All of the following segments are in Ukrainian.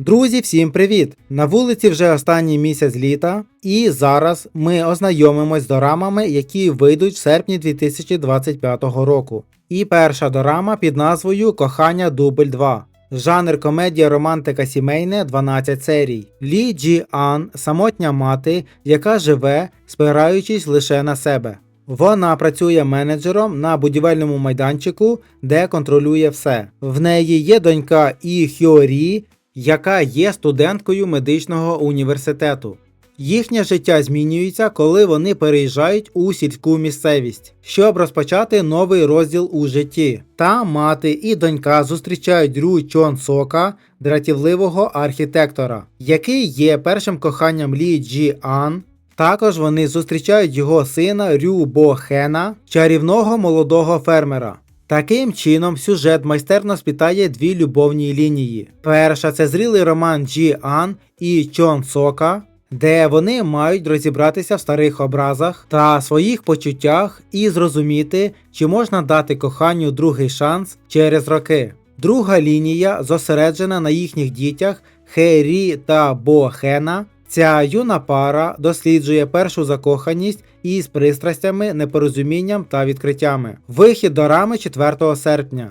Друзі, всім привіт! На вулиці вже останній місяць літа, і зараз ми ознайомимось з дорамами, які вийдуть в серпні 2025 року. І перша дорама під назвою Кохання Дубль 2. Жанр комедія романтика сімейне 12 серій. Лі Джі Ан самотня мати, яка живе, спираючись лише на себе. Вона працює менеджером на будівельному майданчику, де контролює все. В неї є донька І Хьорі, яка є студенткою медичного університету. Їхнє життя змінюється, коли вони переїжджають у сільську місцевість, щоб розпочати новий розділ у житті. Та мати і донька зустрічають Рю Чон Сока, дратівливого архітектора, який є першим коханням Лі Джі Ан. Також вони зустрічають його сина Рю Бо Хена, чарівного молодого фермера. Таким чином, сюжет майстерно спітає дві любовні лінії. Перша це зрілий роман Джі Ан і Чон Сока, де вони мають розібратися в старих образах та своїх почуттях і зрозуміти, чи можна дати коханню другий шанс через роки. Друга лінія зосереджена на їхніх дітях Хері та Бо Хена. Ця юна пара досліджує першу закоханість із пристрастями, непорозумінням та відкриттями. Вихід дорами 4 серпня.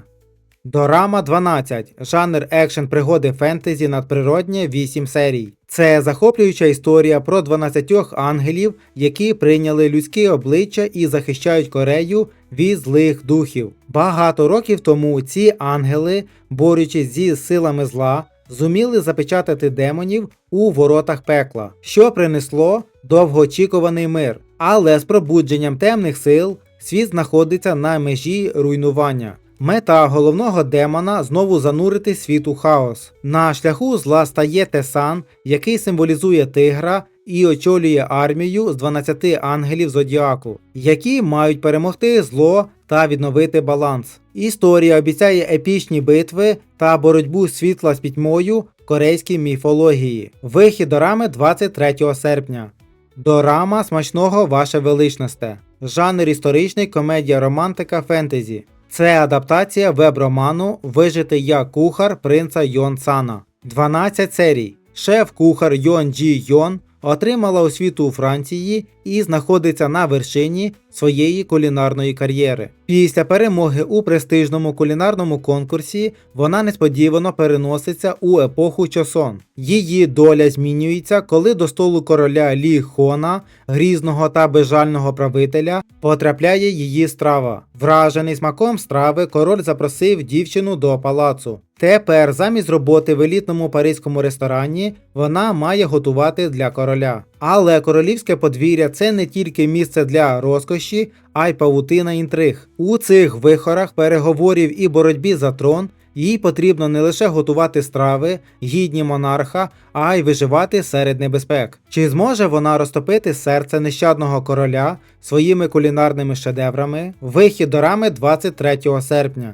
Дорама 12. Жанр екшен пригоди фентезі надприроднє 8 серій. Це захоплююча історія про 12 ангелів, які прийняли людське обличчя і захищають Корею від злих духів. Багато років тому ці ангели, борючись зі силами зла, зуміли запечатати демонів у воротах пекла, що принесло довгоочікуваний мир. Але з пробудженням темних сил світ знаходиться на межі руйнування. Мета головного демона знову занурити світ у хаос. На шляху зла стає Тесан, який символізує тигра і очолює армію з 12 ангелів зодіаку, які мають перемогти зло та відновити баланс. Історія обіцяє епічні битви та боротьбу світла з пітьмою в корейській міфології. Вихід дорами 23 серпня. Дорама смачного ваше величносте. Жанр історичний комедія романтика фентезі. Це адаптація веб-роману Вижити як кухар принца Йон Сана. 12 серій. Шеф-кухар Йон Джі Йон отримала освіту у Франції і знаходиться на вершині своєї кулінарної кар'єри. Після перемоги у престижному кулінарному конкурсі вона несподівано переноситься у епоху Чосон. Її доля змінюється, коли до столу короля Лі Хона, грізного та безжального правителя, потрапляє її страва. Вражений смаком страви, король запросив дівчину до палацу. Тепер, замість роботи в елітному паризькому ресторані, вона має готувати для короля. Але королівське подвір'я це не тільки місце для розкоші, а й павутина інтриг. У цих вихорах переговорів і боротьбі за трон їй потрібно не лише готувати страви, гідні монарха, а й виживати серед небезпек. Чи зможе вона розтопити серце нещадного короля своїми кулінарними шедеврами? Вихід до рами 23 серпня.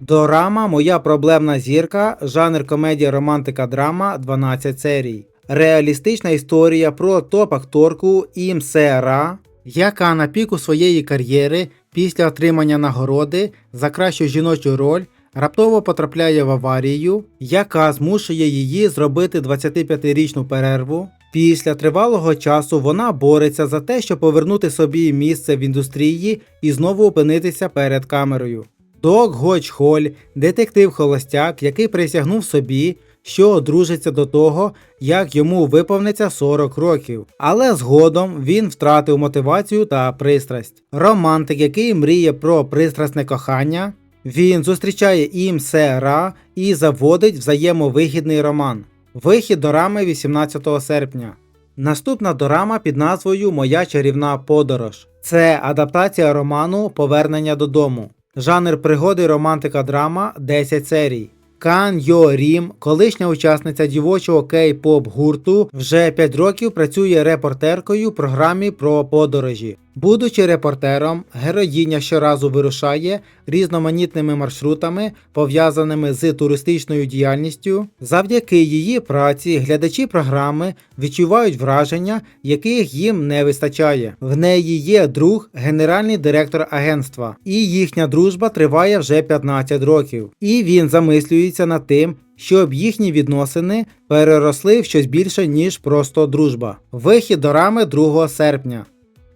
Дорама Моя проблемна зірка, жанр комедія романтика драма 12 серій. Реалістична історія про топ-акторку Ім Сера, яка на піку своєї кар'єри після отримання нагороди за кращу жіночу роль раптово потрапляє в аварію, яка змушує її зробити 25-річну перерву. Після тривалого часу вона бореться за те, щоб повернути собі місце в індустрії і знову опинитися перед камерою. Док Гоч Холь, детектив холостяк, який присягнув собі, що одружиться до того, як йому виповниться 40 років. Але згодом він втратив мотивацію та пристрасть. Романтик, який мріє про пристрасне кохання, він зустрічає ім Сера і заводить взаємовигідний роман. Вихід дорами 18 серпня. Наступна дорама під назвою Моя чарівна подорож. Це адаптація роману Повернення додому. Жанр пригоди романтика драма 10 серій. Кан Йо Рім, колишня учасниця дівочого кей-поп гурту, вже 5 років працює репортеркою в програмі про подорожі. Будучи репортером, героїня щоразу вирушає різноманітними маршрутами, пов'язаними з туристичною діяльністю. Завдяки її праці глядачі програми відчувають враження, яких їм не вистачає. В неї є друг, генеральний директор агентства, і їхня дружба триває вже 15 років. І він замислюється над тим, щоб їхні відносини переросли в щось більше, ніж просто дружба. Вихід дорами 2 серпня.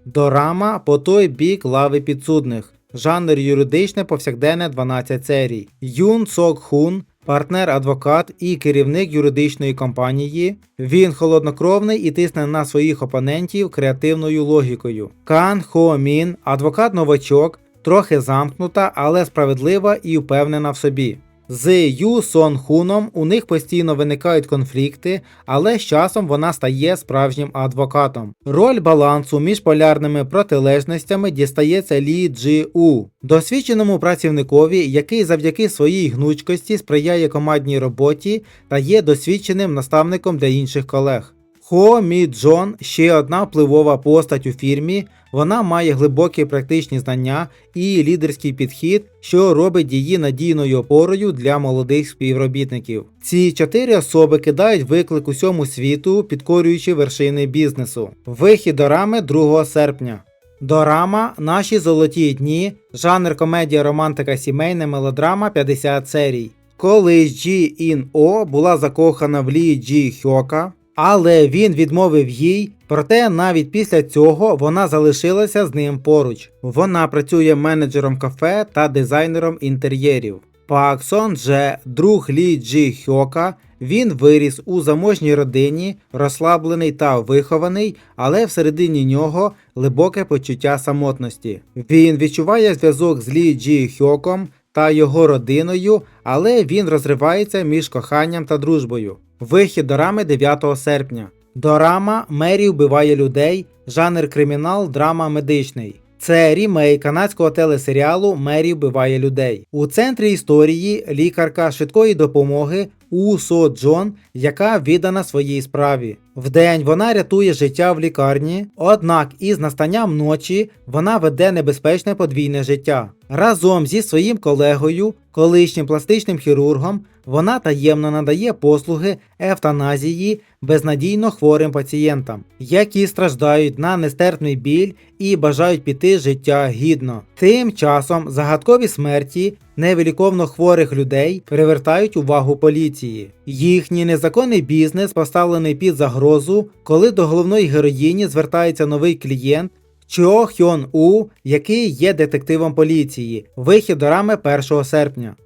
Дорама по той бік лави підсудних. Жанр юридичне повсякденне 12 серій. Юн Сок Хун, партнер-адвокат і керівник юридичної компанії. Він холоднокровний і тисне на своїх опонентів креативною логікою. Кан Хо Мін, адвокат-новачок, трохи замкнута, але справедлива і впевнена в собі. З Ю Сон Хуном у них постійно виникають конфлікти, але з часом вона стає справжнім адвокатом. Роль балансу між полярними протилежностями дістається Лі Джі У, досвідченому працівникові, який завдяки своїй гнучкості сприяє командній роботі та є досвідченим наставником для інших колег. Хо Мі Джон ще одна впливова постать у фірмі. Вона має глибокі практичні знання і лідерський підхід, що робить її надійною опорою для молодих співробітників. Ці чотири особи кидають виклик усьому світу, підкорюючи вершини бізнесу. Вихід дорами 2 серпня. Дорама Наші золоті дні, жанр комедія романтика сімейна мелодрама 50 серій. Колись Джі Ін О була закохана в Лі Джі Хьока, але він відмовив їй, проте навіть після цього вона залишилася з ним поруч. Вона працює менеджером кафе та дизайнером інтер'єрів. Пак Сон Дже, друг Лі Джі Хьока, він виріс у заможній родині, розслаблений та вихований, але всередині нього глибоке почуття самотності. Він відчуває зв'язок з Лі Джі Хьоком та його родиною, але він розривається між коханням та дружбою. Вихід дорами 9 серпня. Дорама Мері вбиває людей, жанр кримінал, драма медичний. Це рімейк канадського телесеріалу Мері вбиває людей. У центрі історії лікарка швидкої допомоги У Со Джон, яка віддана своїй справі. Вдень вона рятує життя в лікарні, однак із настанням ночі вона веде небезпечне подвійне життя. Разом зі своїм колегою, колишнім пластичним хірургом, вона таємно надає послуги евтаназії безнадійно хворим пацієнтам, які страждають на нестерпний біль і бажають піти життя гідно. Тим часом загадкові смерті невиліковно хворих людей привертають увагу поліції. Їхній незаконний бізнес поставлений під загрозу, коли до головної героїні звертається новий клієнт. Чо Хьон У, який є детективом поліції, вихід дорами 1 серпня.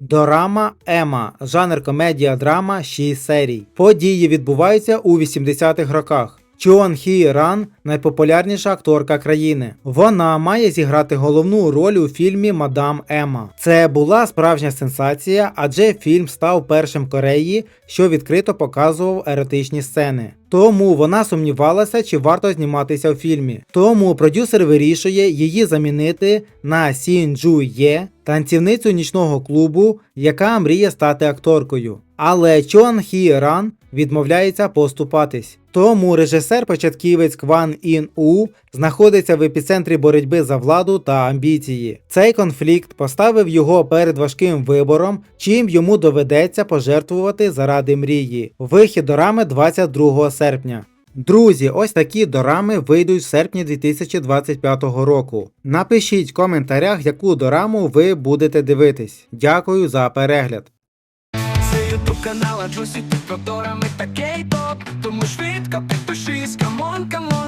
Дорама Ема, жанр комедія драма 6 серій. Події відбуваються у 80-х роках. Чон Хі Ран найпопулярніша акторка країни. Вона має зіграти головну роль у фільмі Мадам Ема. Це була справжня сенсація, адже фільм став першим Кореї, що відкрито показував еротичні сцени. Тому вона сумнівалася, чи варто зніматися у фільмі. Тому продюсер вирішує її замінити на Сін Джу Є, танцівницю нічного клубу, яка мріє стати акторкою. Але Чон Хі Ран відмовляється поступатись. Тому режисер-початківець Кван Ін У знаходиться в епіцентрі боротьби за владу та амбіції. Цей конфлікт поставив його перед важким вибором, чим йому доведеться пожертвувати заради мрії. Вихід дорами 22 серпня. Друзі, ось такі дорами вийдуть в серпні 2025 року. Напишіть в коментарях, яку дораму ви будете дивитись. Дякую за перегляд. Це ютуб канал, а Джусі тут повторами та кей-поп Тому швидко підпишись, камон, камон,